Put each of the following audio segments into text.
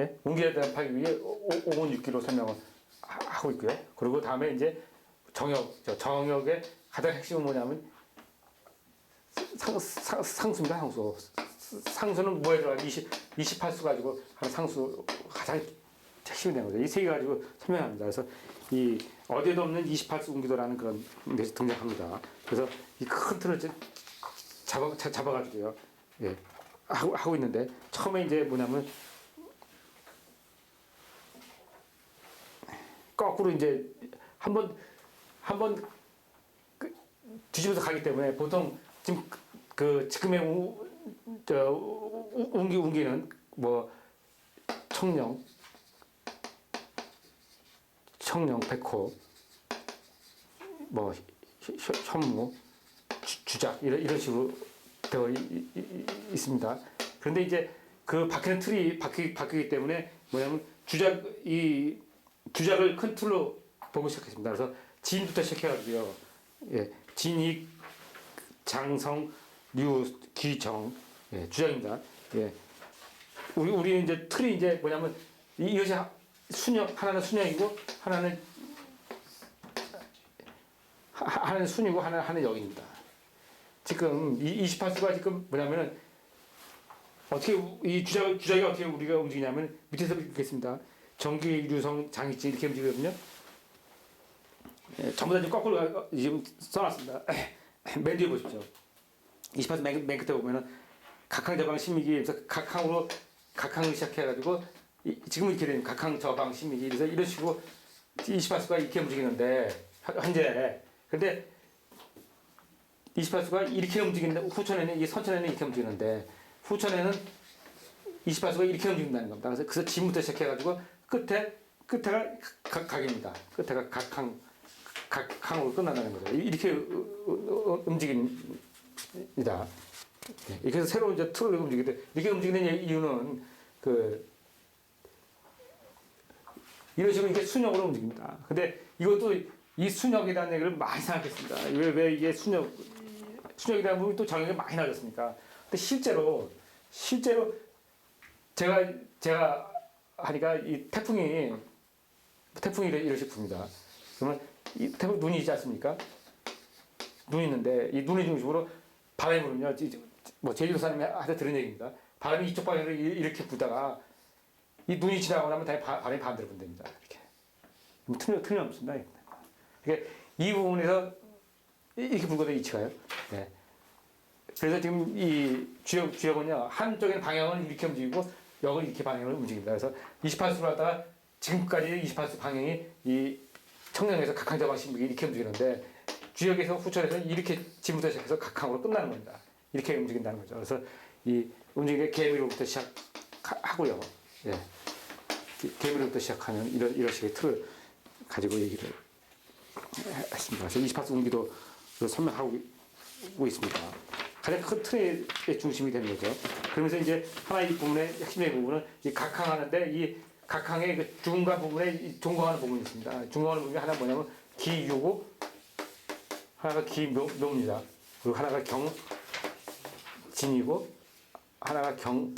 예? 옮겨야 되는 파기 위에 5원 6기로 설명을 하- 하고 있고요. 그리고 다음에 이제 정역, 저 정역의 가장 핵심은 뭐냐면 상, 상, 상수입니다, 상수. 상수는 뭐에 들어가? 20, 28수 가지고 하는 상수 가장 핵심이 되는 거죠. 이 세 개 가지고 설명합니다. 그래서 이 어디에도 없는 28수 운기도라는 그런 데서 등장합니다. 그래서 이 큰 틀을 잡아, 자- 잡아가지고요. 예. 하고, 하고 있는데 처음에 이제 뭐냐면 거꾸로 이제 한번 한번 그 뒤집어서 가기 때문에 보통 지금 그- 그 지금의 우, 저 우- 운기 운기는 뭐 청령 청령 백호 뭐 현무 주- 주작 이런 이런 식으로 되어 있습니다. 그런데 이제 그 바뀌는 틀이 바뀌, 바뀌기 때문에 뭐냐면 주작 이 주작을 큰 틀로 보고 시작했습니다. 그래서 진부터 시작해가지고요. 예, 진익, 장성, 류, 기정, 예, 주작입니다. 예, 우리 우리 이제 틀이 이제 뭐냐면 이- 이것이 하- 순역 하나는 순역이고 하나는 하- 하나는 순이고 하나는 하나는 역입니다. 지금 이 28수가 지금 뭐냐면은 어떻게 우- 이 주작 주작이 어떻게 우리가 움직이냐면 밑에서 읽겠습니다. 전기 유성 장익진 이렇게 움직이거든요. 예, 전부 다 지금 거꾸로 가- 지금 써놨습니다. 맨 뒤에 보십시오. 28수 맨, 맨 끝에 보면은 각항 저방 심미기 그래서 각항으로 각항을 시작해가지고 이- 지금 이렇게 되는 각항 저방 심미기 그래서 이런 식으로 28수가 이렇게 움직이는데 현- 현재 근데 28수가 이렇게 움직이는데 후천에는 이 선천에는 이렇게 움직이는데 후천에는 28수가 이렇게 움직인다는 겁니다. 그래서 그래서 지금부터 시작해가지고 끝에 끝에가 각, 각입니다. 끝에가 각항 각항으로 끝난다는 거죠. 이- 이렇게 우- 우- 움직입니다. 예, 이렇게 해서 새로운 이제 틀을 움직이는데 이렇게 움직이는 이유는 그 이런 식으로 이게 순역으로 움직입니다. 근데 이것도 이 순역이라는 얘기를 많이 생각했습니다. 왜, 왜 이게 순역, 순역이라는 부분이 또 정의가 많이 나졌습니까? 근데 실제로, 실제로 제가, 제가 하니까 이 태풍이, 태풍이 이런 식으로 붑니다. 그러면 이 태풍 눈이 있지 않습니까? 눈이 있는데 이 눈의 중심으로 바람이 불면요. 이- 뭐 제주도 사람이 한테 들은 얘기입니다. 바람이 이쪽 방향으로 이- 이렇게 부다가 이 눈이 지나고 나면 다시 바- 바람이 반대로 분답니다. 이렇게. 틀려, 틀림없습니다. 그러니까 이 부분에서 이- 이렇게 불거든 이치가요. 네. 그래서 지금 이 주역, 주역은요, 한쪽에는 방향은 이렇게 움직이고, 역은 이렇게 방향을 움직입니다. 그래서 28수로 하다가 지금까지 28수 방향이 이 청량에서 각항 자방 신북이 이렇게 움직이는데, 주역에서 후천에서 이렇게 지금부터 시작해서 각항으로 끝나는 겁니다. 이렇게 움직인다는 거죠. 그래서 이 움직임의 개미로부터 시작하고요. 예. 개- 개미로부터 시작하는 이런, 이런 식의 틀을 가지고 얘기를 했습니다. 그래서 28수 운기도 설명하고 있습니다. 가장 큰 틀의 중심이 되는 거죠. 그러면서 이제 하나 이 부분의 핵심적인 부분은 이 각항하는데 이 각항의 그 중간 부분에 이 종거하는 부분이 있습니다. 종거하는 부분이 하나 뭐냐면 기유고 하나가 기묘입니다. 그리고 하나가 경진이고 하나가 경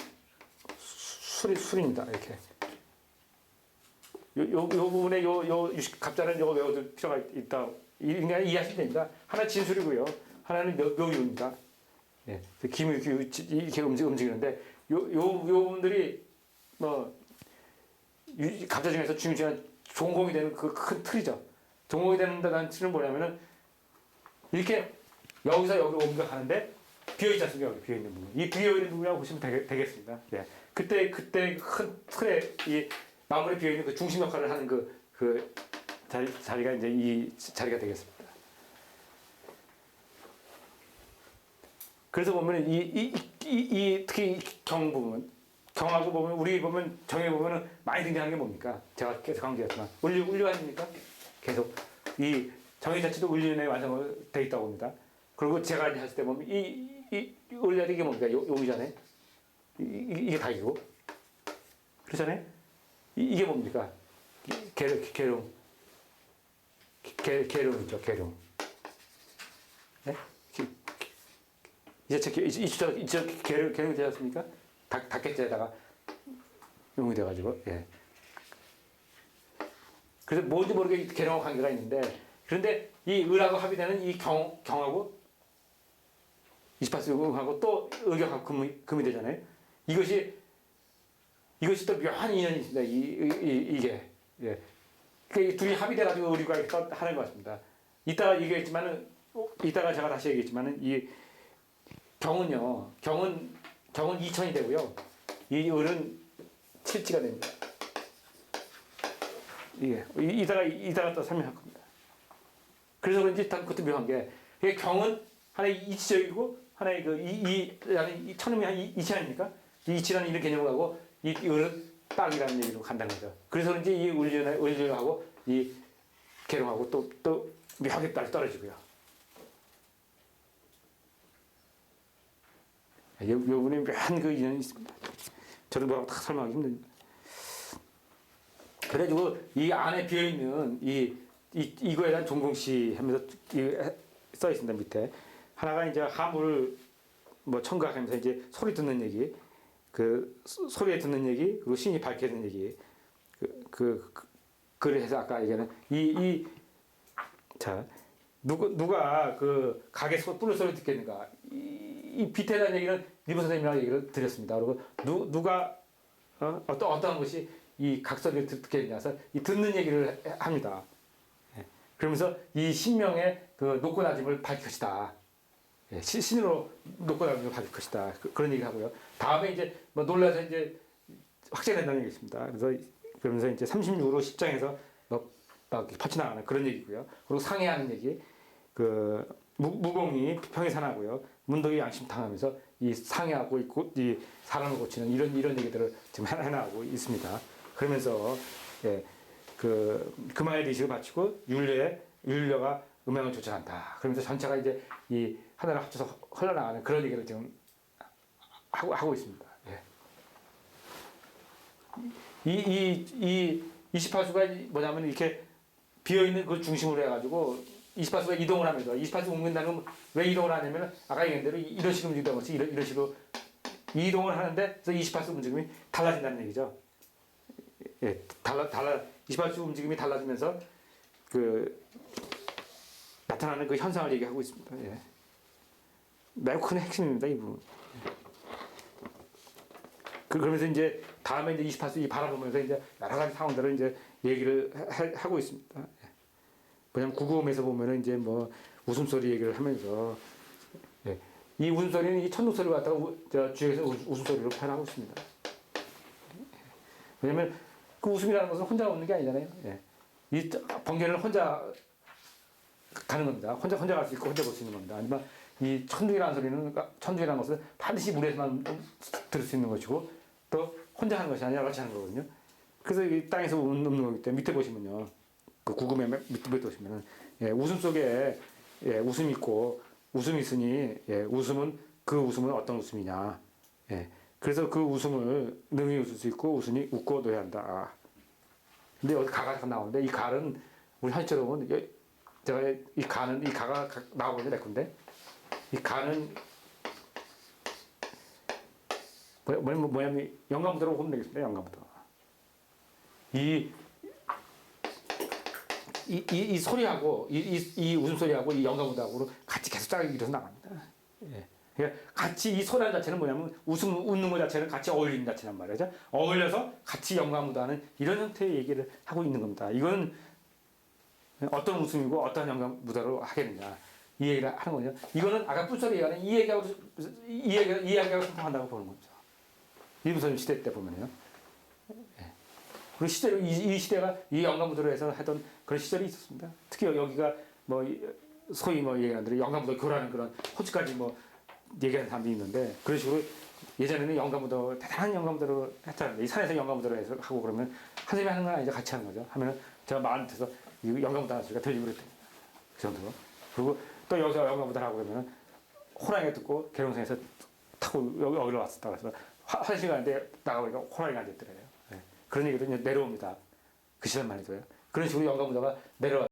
수- 술이 술입니다. 이렇게. 요, 요, 요 부분에 요, 요 갑자는 요거 외워둘 필요가 있다. 이- 인간 이해하시면 됩니다. 하나 진술이고요. 하나는 묘, 묘유입니다. 예. 유, 이렇게 움직, 움직이는데 요, 요, 요 부분들이 뭐 유- 갑자 중에서 중요한 종공이 되는 그 큰 틀이죠. 종공이 데는 틀은 뭐냐면은 이렇게 여기서 여기로 옮겨가는데 비어있지 않습니까? 여기 비어있는 부분. 이 비어있는 부분이라고 보시면 되겠, 되겠습니다. 예. 그때, 그때 큰 틀에 이 마무리 비어있는 그 중심 역할을 하는 그, 그 자리, 자리가 이제 이 자리가 되겠습니다. 그래서 보면 이, 이, 이, 이 특히 이경 부분, 경하고 보면 우리 보면 정에 보면은 많이 등장하는 게 뭡니까? 제가 계속 강조했지만 울류 울류 아닙니까? 계속 이 정의 자체도 울륜에 완성되어 있다고 봅니다. 그리고 제가 했을 때 보면 이, 이, 이 울륜이 이게 뭡니까? 요, 요기잖아요. 이, 이, 이게 닭이고. 그렇잖아요. 이, 이게 뭡니까? 이- 게르, 게름. 게, 게름이죠, 게름. 네? 기- 이제 저, 이, 이, 이, 저, 이, 저, 게름, 게름이 되지 않습니까? 닭, 닭게째에다가 용이 돼가지고 예. 그래서 뭔지 모르게 개념과 관계가 있는데 그런데 이 을하고 합의되는 이 경, 경하고 28세 응하고 또 의경하고 금이, 금이 되잖아요. 이것이 이것이 또 묘한 인연이 있습니다. 이, 이, 이, 게 예. 이 둘이 합의돼가지고 또 하는 것 같습니다. 이따가 얘기했지만은 어, 이따가 제가 다시 얘기했지만은 이 경은요 경은 경은 2천이 되고요. 이 을은 7지가 됩니다. 예, 이- 이따가 이따가 또 설명할 겁니다. 그래서 그런지 단 그것도 묘한 게 이게 경은 하나의 이치적이고 하나의 그이이라는 이 천음이 한 이- 이치 아닙니까? 이 이치라는 이런 개념을 하고 이 을은 땅이라는 얘기로 간다는 거죠. 그래서 그런지 이 을류하고 이 계룡하고 또 또 묘하게 딸 떨어지고요. 요, 요 분에 묘한 그 인연이 있습니다. 저는 뭐라고 다 설명하기 힘듭니다. 그래가지고 이 안에 비어 있는 이, 이 이거에 대한 종공시 하면서 이- 써 있습니다 밑에 하나가 이제 하물 뭐 청각하면서 이제 소리 듣는 얘기 그 소- 소리에 듣는 얘기 그리고 신이 밝혀는 얘기 그, 그, 그 그래서 아까 얘기하는 이 이 자 누가 누가 그 가게 소 뿔을 소리 듣겠는가 이, 이 빛에 대한 얘기는 리브 선생님이랑 얘기를 드렸습니다 그리고 누 누가 어? 어떤 어떤 것이 이 각설을 듣게 되냐서 이 듣는 얘기를 해- 합니다. 예. 그러면서 이 신명의 그 높고 낮음을 밝힐 것이다. 예, 시- 신으로 높고 낮음을 밝힐 것이다. 그, 런 얘기 하고요. 다음에 이제 뭐 놀라서 이제 확정된다는 얘기 있습니다. 그래서 그러면서 이제 36으로 10장에서 뭐, 막 퍼쳐나가는 그런 얘기고요. 그리고 상해하는 얘기, 그 무, 무공이 평해산하고요. 문덕이 양심탕하면서 이 상해하고 있고 이 사람을 고치는 이런 이런 얘기들을 지금 해나- 해나가고 있습니다. 그러면서 예, 그 금화의 리식을 바치고 율려에 율려가 음양을 조절한다. 그러면서 전체가 이제 이 하나를 합쳐서 흘러나가는 그런 얘기를 지금 하고 하고 있습니다. 예. 이이이 28수가 뭐냐면 이렇게 비어 있는 그 중심으로 해가지고 28수가 이동을 하면서 28수 옮긴다는 건왜 이동을 하냐면 아까 얘기한 대로 이런 식으로 움직이는 것이 이런, 이런 식으로 이동을 하는데 그래서 28수 움직임이 달라진다는 얘기죠. 예, 달라 달라 28수 움직임이 달라지면서 그 나타나는 그 현상을 얘기하고 있습니다. 예. 매우 큰 핵심입니다, 이 부분. 그- 그러면서 이제 다음에 이제 28수 이 바라보면서 이제 여러 가지 상황들을 이제 얘기를 하, 하고 있습니다. 예. 뭐냐면 구구음에서 보면은 이제 뭐 웃음소리 얘기를 하면서 예. 이 웃음소리는 이 천둥소리를 갖다가 우, 저 주에서 우- 웃음소리로 표현하고 있습니다. 왜냐면 그 웃음이라는 것은 혼자 웃는 게 아니잖아요. 예. 이 저- 번개는 혼자 가는 겁니다. 혼자 혼자 갈 수 있고 혼자 볼 수 있는 겁니다. 아니면 이 천둥이라는 소리는 천둥이라는 것은 반드시 물에서만 들을 수 있는 것이고 또 혼자 하는 것이 아니라 같이 하는 거거든요. 그래서 이 땅에서 웃는 거기 때문에 밑에 보시면요. 그 구금의 맨 밑에 보시면은 예, 웃음 속에 예, 웃음이 있고 웃음이 있으니 예, 웃음은 그 웃음은 어떤 웃음이냐. 예. 그래서 그 웃음을 능히 웃을 수 있고 웃으니 웃고 노야 한다. 근데 여기 가가 나오는데 이 갈은 우리 여- 제가 이 가는 이 가가 가- 나오거든요 내 건데 이 가는 뭐- 뭐- 뭐냐면 영감부터로 보면 되겠습니다 영감부터 이 이, 이, 이 소리하고 이, 이, 이 웃음소리하고 이 영감부터하고 같이 계속 짝이 일어서 나갑니다. 예. 그러니까 같이 이 소리 자체는 뭐냐면 웃음 웃는 것 자체는 같이 어울리는 자체란 말이죠. 어울려서 같이 영감무다는 이런 형태의 얘기를 하고 있는 겁니다. 이거는 어떤 웃음이고 어떤 영감무다로 하겠느냐 이 얘기를 하는 거죠. 이거는 아까 뿔소리 얘기하는 이 얘기하고 이 얘기 이 이야기하고 소통한다고 보는 거죠. 일부선 시대 때 보면요. 예. 그리고 시대 이, 이 시대가 이 영감무도로 해서 하던 그런 시절이 있었습니다. 특히 여기가 뭐 이- 소위 뭐 얘기하는 대로 영감무도 교라는 그런 호주까지 뭐 얘기하는 사람들이 있는데 그런 식으로 예전에는 영감무도 대단한 영감무도로 했잖아요. 이 산에서 영감무도로 해서 하고 그러면 한 사람이 하는 건 아니죠. 같이 하는 거죠. 하면은 제가 마음에서 이 영감무도 하는 소리가 들리고 그랬더니 그 정도로. 그리고 또 여기서 영감무도를 하고 그러면은 호랑이가 듣고 계룡성에서 타고 여기 여기로 왔었다 그래서 화- 화장실 가는데 나가보니까 호랑이가 앉았더래요. 예. 그런 얘기도 이제 내려옵니다. 그 시절만 해도요. 그런 식으로 영감무도가 내려와